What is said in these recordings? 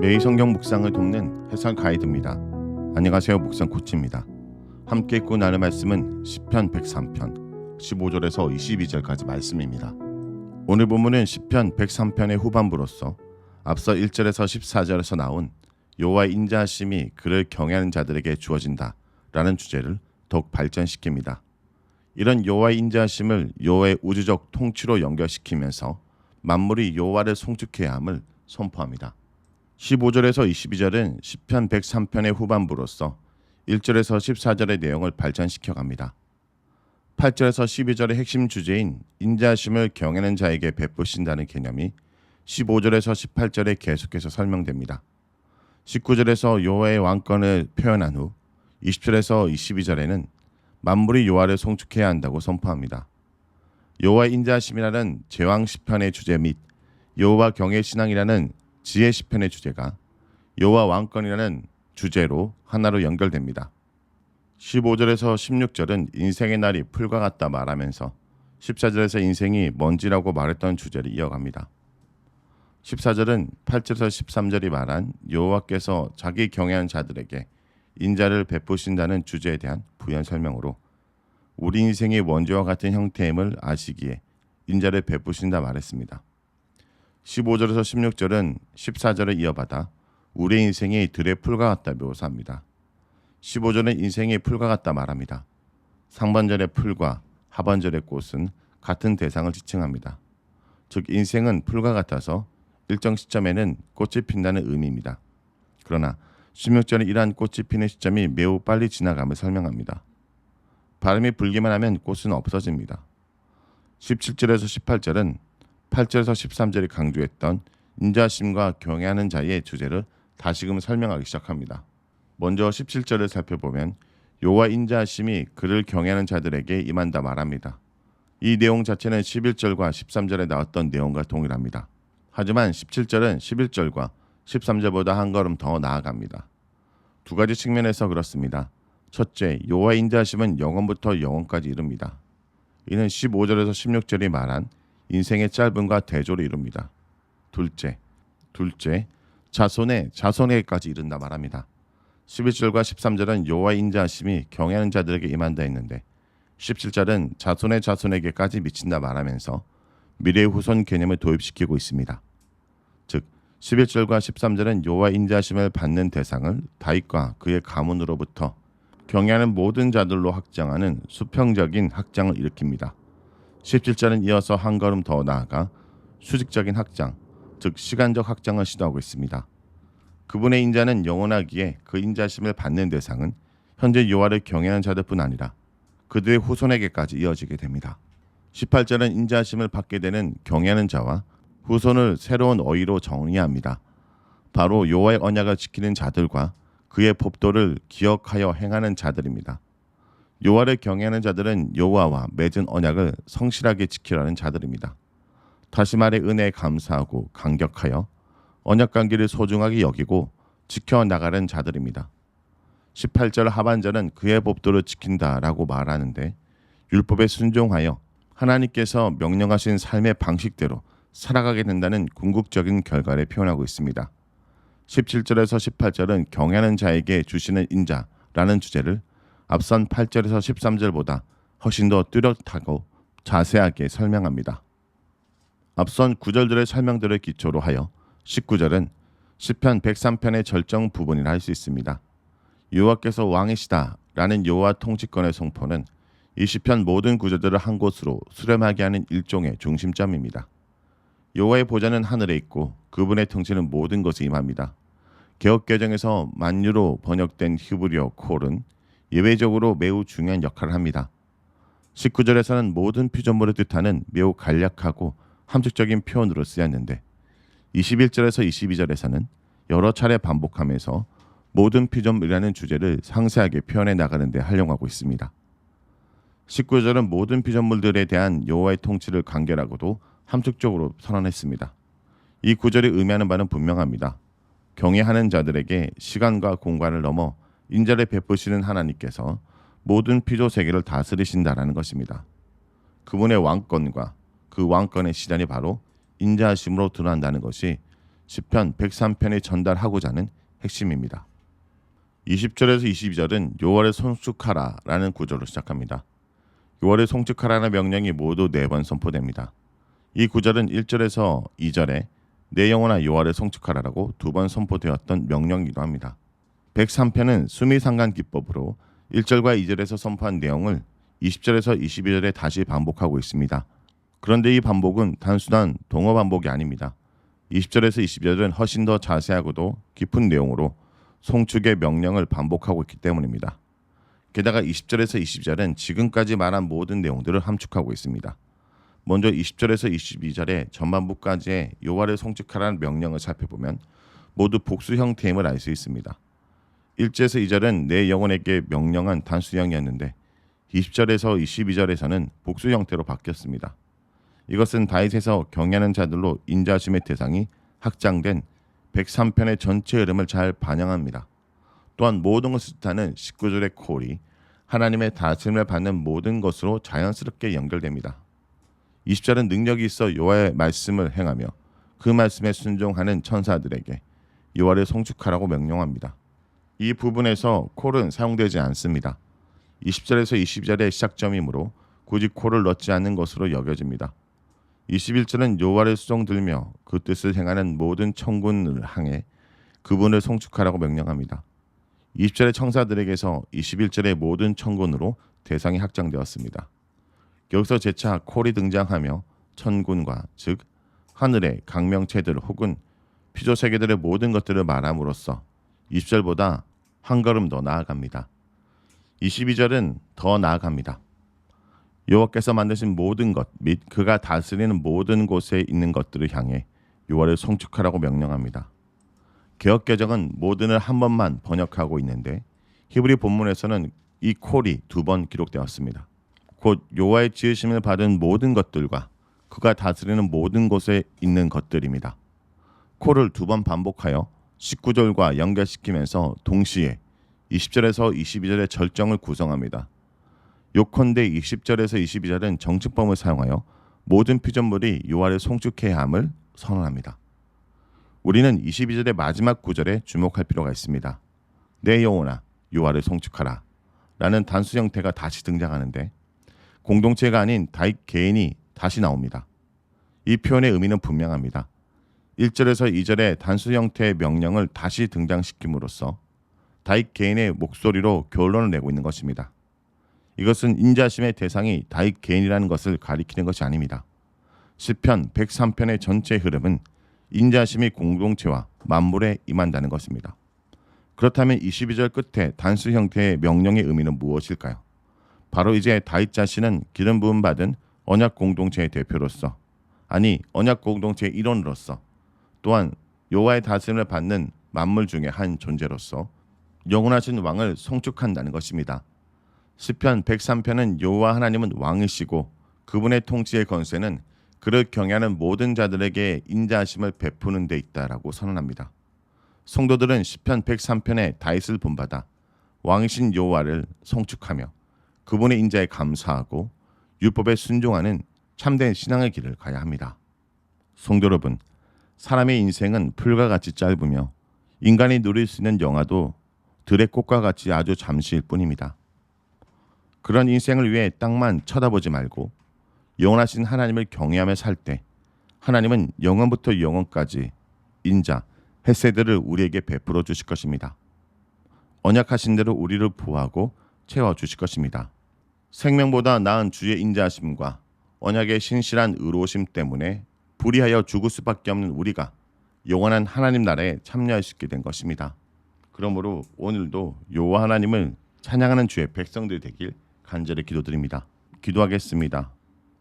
매일 성경 묵상을 돕는 해설 가이드입니다. 안녕하세요. 묵상 코치입니다. 함께 읽고 나눌 말씀은 시편 103편 15절에서 22절까지 말씀입니다. 오늘 본문은 시편 103편의 후반부로서 앞서 1절에서 14절에서 나온 여호와의 인자하심이 그를 경외하는 자들에게 주어진다 라는 주제를 더욱 발전시킵니다. 이런 여호와의 인자하심을 여호와의 우주적 통치로 연결시키면서 만물이 여호와를 송축해야 함을 선포합니다. 15절에서 22절은 시편 103편의 후반부로서 1절에서 14절의 내용을 발전시켜 갑니다. 8절에서 12절의 핵심 주제인 인자하심을 경외하는 자에게 베푸신다는 개념이 15절에서 18절에 계속해서 설명됩니다. 19절에서 여호와의 왕권을 표현한 후 20절에서 22절에는 만물이 여호와를 송축해야 한다고 선포합니다. 여호와의 인자하심이라는 제왕 시편의 주제 및 여호와 경외 신앙이라는 지혜 시편의 주제가 여호와 왕권이라는 주제로 하나로 연결됩니다. 15절에서 16절은 인생의 날이 풀과 같다 말하면서 14절에서 인생이 먼지라고 말했던 주제를 이어갑니다. 14절은 8절에서 13절이 말한 여호와께서 자기 경외한 자들에게 인자를 베푸신다는 주제에 대한 부연 설명으로 우리 인생이 먼지와 같은 형태임을 아시기에 인자를 베푸신다 말했습니다. 15절에서 16절은 14절을 이어받아 우리 인생이 들의 풀과 같다 묘사합니다. 15절은 인생이 풀과 같다 말합니다. 상반절의 풀과 하반절의 꽃은 같은 대상을 지칭합니다. 즉 인생은 풀과 같아서 일정 시점에는 꽃이 핀다는 의미입니다. 그러나 16절은 이러한 꽃이 피는 시점이 매우 빨리 지나감을 설명합니다. 바람이 불기만 하면 꽃은 없어집니다. 17절에서 18절은 8절에서 13절이 강조했던 인자심과 경외하는 자의 주제를 다시금 설명하기 시작합니다. 먼저 17절을 살펴보면 요와 인자하심이 그를 경외하는 자들에게 임한다 말합니다. 이 내용 자체는 11절과 13절에 나왔던 내용과 동일합니다. 하지만 17절은 11절과 13절보다 한 걸음 더 나아갑니다. 두 가지 측면에서 그렇습니다. 첫째, 요와 인자하심은 영원부터 영원까지 이릅니다. 이는 15절에서 16절이 말한 인생의 짧음과 대조를 이룹니다. 둘째, 둘째, 자손의 자손에게까지 이른다 말합니다. 11절과 13절은 여호와 인자하심이 경외하는 자들에게 임한다 했는데 17절은 자손의 자손에게까지 미친다 말하면서 미래의 후손 개념을 도입시키고 있습니다. 즉 11절과 13절은 여호와 인자하심을 받는 대상을 다윗과 그의 가문으로부터 경외하는 모든 자들로 확장하는 수평적인 확장을 일으킵니다. 17절은 이어서 한 걸음 더 나아가 수직적인 확장, 즉 시간적 확장을 시도하고 있습니다. 그분의 인자는 영원하기에 그 인자심을 받는 대상은 현재 여호와를 경외하는 자들뿐 아니라 그들의 후손에게까지 이어지게 됩니다. 18절은 인자심을 받게 되는 경외하는 자와 후손을 새로운 어휘로 정리합니다. 바로 여호와의 언약을 지키는 자들과 그의 법도를 기억하여 행하는 자들입니다. 여호와를 경외하는 자들은 여호와와 맺은 언약을 성실하게 지키라는 자들입니다. 다시 말해 은혜에 감사하고 감격하여 언약 관계를 소중하게 여기고 지켜 나가는 자들입니다. 18절 하반절은 그의 법도를 지킨다라고 말하는데 율법에 순종하여 하나님께서 명령하신 삶의 방식대로 살아가게 된다는 궁극적인 결과를 표현하고 있습니다. 17절에서 18절은 경외하는 자에게 주시는 인자라는 주제를 앞선 8절에서 13절보다 훨씬 더 뚜렷하고 자세하게 설명합니다. 앞선 9절들의 설명들을 기초로 하여 19절은 시편 103편의 절정 부분이라 할 수 있습니다. 여호와께서 왕이시다라는 여호와 통치권의 송포는 이 시편 모든 구절들을 한 곳으로 수렴하게 하는 일종의 중심점입니다. 여호와의 보좌는 하늘에 있고 그분의 통치는 모든 것에 임합니다. 개혁 개정에서 만유로 번역된 히브리어 콜은 예외적으로 매우 중요한 역할을 합니다. 19절에서는 모든 피조물을 뜻하는 매우 간략하고 함축적인 표현으로 쓰였는데 21절에서 22절에서는 여러 차례 반복하면서 모든 피조물이라는 주제를 상세하게 표현해 나가는 데 활용하고 있습니다. 19절은 모든 피조물들에 대한 여호와의 통치를 간결하고도 함축적으로 선언했습니다. 이 구절이 의미하는 바는 분명합니다. 경외하는 자들에게 시간과 공간을 넘어 인자를 베푸시는 하나님께서 모든 피조 세계를 다스리신다라는 것입니다. 그분의 왕권과 그 왕권의 시간이 바로 인자하심으로 드러난다는 것이 시편 103편에 전달하고자 하는 핵심입니다. 20절에서 22절은 요월의 송축하라라는 구절로 시작합니다. 요월의 송축하라는 명령이 모두 네 번 선포됩니다. 이 구절은 1절에서 2절에 내 영혼아 요월의 송축하라라고 두 번 선포되었던 명령이기도 합니다. 103편은 수미상관 기법으로 1절과 2절에서 선포한 내용을 20절에서 22절에 다시 반복하고 있습니다. 그런데 이 반복은 단순한 동어 반복이 아닙니다. 20절에서 22절은 훨씬 더 자세하고도 깊은 내용으로 송축의 명령을 반복하고 있기 때문입니다. 게다가 20절에서 22절은 지금까지 말한 모든 내용들을 함축하고 있습니다. 먼저 20절에서 22절의 전반부까지의 요하를 송축하라는 명령을 살펴보면 모두 복수 형태임을 알 수 있습니다. 1절에서 2절은 내 영혼에게 명령한 단수형이었는데 20절에서 22절에서는 복수 형태로 바뀌었습니다. 이것은 다윗에서 경외하는 자들로 인자심의 대상이 확장된 103편의 전체 흐름을 잘 반영합니다. 또한 모든 것을 뜻하는 19절의 콜이 하나님의 다스림을 받는 모든 것으로 자연스럽게 연결됩니다. 20절은 능력이 있어 여호와의 말씀을 행하며 그 말씀에 순종하는 천사들에게 여호와를 송축하라고 명령합니다. 이 부분에서 콜은 사용되지 않습니다. 20절에서 22절의 시작점이므로 굳이 콜을 넣지 않는 것으로 여겨집니다. 21절은 여호와를 수종 들며 그 뜻을 행하는 모든 천군을 향해 그분을 송축하라고 명령합니다. 20절의 청사들에게서 21절의 모든 천군으로 대상이 확장되었습니다. 여기서 재차 콜이 등장하며 천군과 즉 하늘의 강명체들 혹은 피조 세계들의 모든 것들을 말함으로써 20절보다 한 걸음 더 나아갑니다. 22절은 더 나아갑니다. 여호와께서 만드신 모든 것 및 그가 다스리는 모든 곳에 있는 것들을 향해 요월을 송축하라고 명령합니다. 개혁 개정은 모든을 한 번만 번역하고 있는데 히브리 본문에서는 이 콜이 두 번 기록되었습니다. 곧 요호와의 지으심을 받은 모든 것들과 그가 다스리는 모든 곳에 있는 것들입니다. 콜을 두 번 반복하여 19절과 연결시키면서 동시에 20절에서 22절의 절정을 구성합니다. 요컨대 20절에서 22절은 정치법을 사용하여 모든 피조물이 요하를 송축해야 함을 선언합니다. 우리는 22절의 마지막 구절에 주목할 필요가 있습니다. 내 영혼아 요하를 송축하라 라는 단수 형태가 다시 등장하는데 공동체가 아닌 다윗 개인이 다시 나옵니다. 이 표현의 의미는 분명합니다. 1절에서 2절의 단수 형태의 명령을 다시 등장시킴으로써 다윗 개인의 목소리로 결론을 내고 있는 것입니다. 이것은 인자심의 대상이 다윗 개인이라는 것을 가리키는 것이 아닙니다. 시편 103편의 전체 흐름은 인자심이 공동체와 만물에 임한다는 것입니다. 그렇다면 22절 끝에 단수 형태의 명령의 의미는 무엇일까요? 바로 이제 다윗 자신은 기름 부음 받은 언약 공동체의 대표로서 아니 언약 공동체의 일원으로서 또한 여호와의 다스림을 받는 만물 중의 한 존재로서 영원하신 왕을 송축한다는 것입니다. 시편 103편은 여호와 하나님은 왕이시고 그분의 통치의 건세는 그를 경외하는 모든 자들에게 인자하심을 베푸는 데 있다라고 선언합니다. 성도들은 시편 103편에 다윗을 본받아 왕이신 여호와를 송축하며 그분의 인자에 감사하고 율법에 순종하는 참된 신앙의 길을 가야 합니다. 성도 여러분, 사람의 인생은 풀과 같이 짧으며 인간이 누릴 수 있는 영화도 들의 꽃과 같이 아주 잠시일 뿐입니다. 그런 인생을 위해 땅만 쳐다보지 말고 영원하신 하나님을 경외하며 살 때 하나님은 영원부터 영원까지 인자, 햇세들을 우리에게 베풀어 주실 것입니다. 언약하신 대로 우리를 보호하고 채워 주실 것입니다. 생명보다 나은 주의 인자하심과 언약의 신실한 의로우심 때문에 불의하여 죽을 수밖에 없는 우리가 영원한 하나님 나라에 참여할 수 있게 된 것입니다. 그러므로 오늘도 여호와 하나님을 찬양하는 주의 백성들 되길 간절히 기도드립니다. 기도하겠습니다.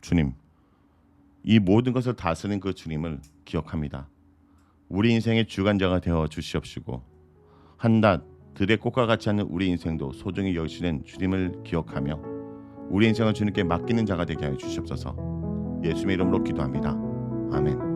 주님, 이 모든 것을 다스리는 그 주님을 기억합니다. 우리 인생의 주관자가 되어 주시옵시고 한낱 들의 꽃과 같이 하는 우리 인생도 소중히 여기시는 주님을 기억하며 우리 인생을 주님께 맡기는 자가 되게 하여 주시옵소서. 예수님의 이름으로 기도합니다. 아멘.